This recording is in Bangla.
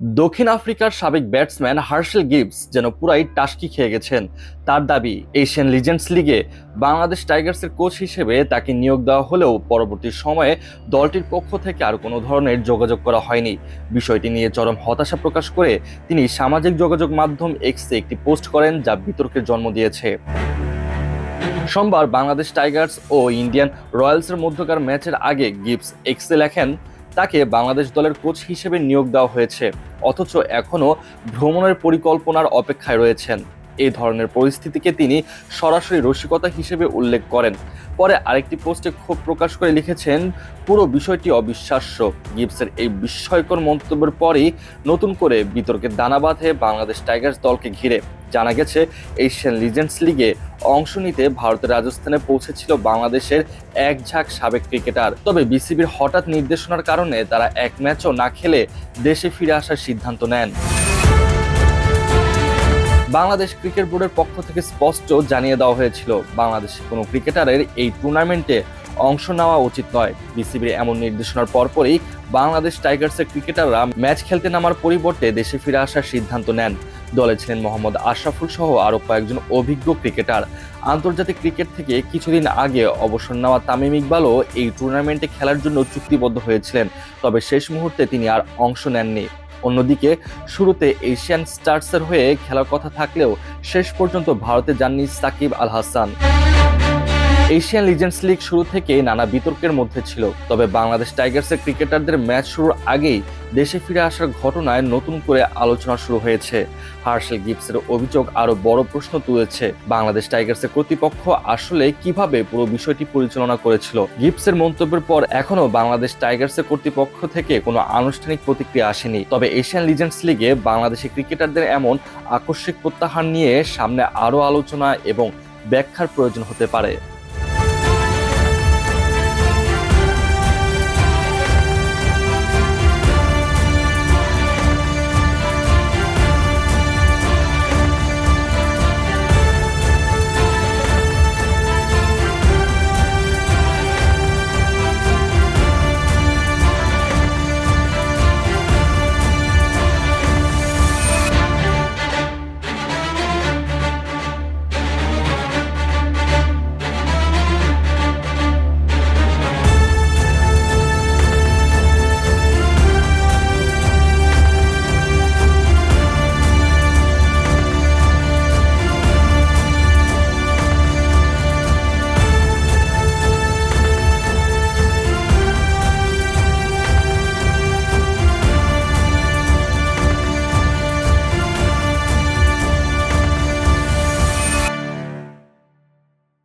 দক্ষিণ আফ্রিকার সাবেক ব্যাটসম্যান হার্শেল গিবস যেন পুরাই টাস্কি খেয়ে গেছেন। তার দাবি, এশিয়ান লিজেন্ডস লিগে বাংলাদেশ টাইগার্সের কোচ হিসেবে তাকে নিয়োগ দেওয়া হলেও পরবর্তী সময়ে দলটির পক্ষ থেকে আর কোনো ধরনের যোগাযোগ করা হয়নি। বিষয়টি নিয়ে চরম হতাশা প্রকাশ করে তিনি সামাজিক যোগাযোগ মাধ্যম এক্সে একটি পোস্ট করেন যা বিতর্কের জন্ম দিয়েছে। সোমবার বাংলাদেশ টাইগার্স ও ইন্ডিয়ান রয়্যালসের মধ্যকার ম্যাচের আগে গিবস এক্সে লেখেন তাকে বাংলাদেশ দলের কোচ হিসেবে নিয়োগ দেওয়া হয়েছে অথচ এখনও ভ্রমণের পরিকল্পনার অপেক্ষায় রয়েছেন। এই ধরনের পরিস্থিতিকে তিনি সরাসরি রসিকতা হিসেবে উল্লেখ করেন। পরে আরেকটি পোস্টে ক্ষোভ প্রকাশ করে লিখেছেন, পুরো বিষয়টি অবিশ্বাস্য। গিবসের এই বিস্ময়কর মন্তব্যের পরেই নতুন করে বিতর্কে দানা বাঁধে বাংলাদেশ টাইগার্স দলকে ঘিরে। জানা গেছে, এশিয়ান লিজেন্ডস লিগে অংশ নিতে ভারতের রাজস্থানে পৌঁছেছিল বাংলাদেশের এক ঝাঁক সাবেক ক্রিকেটার। তবে বিসিবির হঠাৎ নির্দেশনার কারণে তারা এক ম্যাচও না খেলে দেশে ফিরে আসার সিদ্ধান্ত নেন। বাংলাদেশ ক্রিকেট বোর্ডের পক্ষ থেকে স্পষ্ট জানিয়ে দেওয়া হয়েছিল বাংলাদেশের কোনো ক্রিকেটারের এই টুর্নামেন্টে অংশ নেওয়া উচিত নয়। বিসিবির এমন নির্দেশনার পরপরই বাংলাদেশ টাইগার্সের ক্রিকেটাররা ম্যাচ খেলতে নামার পরিবর্তে দেশে ফিরে আসার সিদ্ধান্ত নেন। দলে ছিলেন মোহাম্মদ আশরাফুল সহ আরও কয়েকজন অভিজ্ঞ ক্রিকেটার। আন্তর্জাতিক ক্রিকেট থেকে কিছুদিন আগে অবসর নেওয়া তামিম ইকবালও এই টুর্নামেন্টে খেলার জন্য চুক্তিবদ্ধ হয়েছিলেন, তবে শেষ মুহূর্তে তিনি আর অংশ নেননি। অন্যদিকে, শুরুতে এশিয়ান স্টার্সের হয়ে খেলার কথা থাকলেও শেষ পর্যন্ত ভারতে যাননি Shakib Al Hasan. Asian Legends League শুরু থেকে নানা বিতর্কের মধ্যে ছিল। তবে বাংলাদেশ টাইগার্সের ক্রিকেটারদের ম্যাচ শুরুর আগেই দেশে ফিরে আসার ঘটনায় নতুন করে আলোচনা শুরু হয়েছে। হার্শেল গিবসের অভিযোগ আরও বড় প্রশ্ন তুলেছে। বাংলাদেশ টাইগার্সের কর্তৃপক্ষ আসলে কীভাবে পুরো বিষয়টি পরিচালনা করেছিল? গিবসের মন্তব্যের পর এখনও বাংলাদেশ টাইগার্সের কর্তৃপক্ষ থেকে কোনো আনুষ্ঠানিক প্রতিক্রিয়া আসেনি। তবে এশিয়ান লিজেন্ডস লিগে বাংলাদেশি ক্রিকেটারদের এমন আকস্মিক প্রত্যাহার নিয়ে সামনে আরও আলোচনা এবং ব্যাখ্যার প্রয়োজন হতে পারে।